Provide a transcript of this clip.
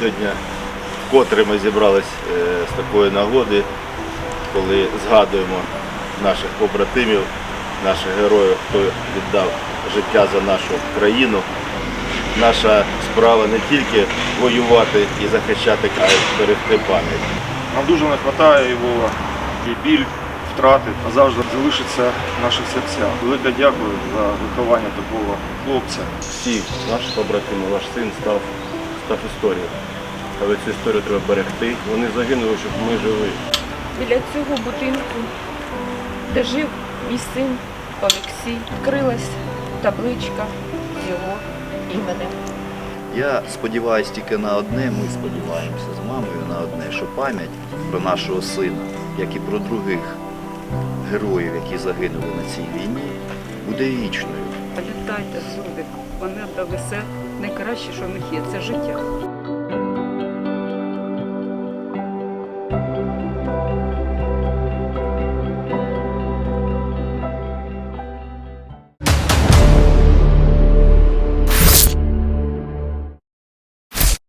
Сьогодні вкотре ми зібрались е, з такої нагоди, коли згадуємо наших побратимів, наших героїв, хто віддав життя за нашу країну. Наша справа не тільки воювати і захищати, а й берегти пам'ять. Нам дуже не вистачає його і біль, втрати а завжди залишиться в наших серцях. Велике дякую за виховання такого хлопця. Всі наші побратими, ваш син став, став історією. Але цю історію треба берегти. Вони загинули, щоб ми жили. Біля цього будинку, де жив мій син Олексій, відкрилась табличка з його іменем. Я сподіваюся тільки на одне, ми сподіваємося з мамою на одне, що пам'ять про нашого сина, як і про других героїв, які загинули на цій війні, буде вічною. Пам'ятайте, зубик, вони все найкраще, що в них є, це життя.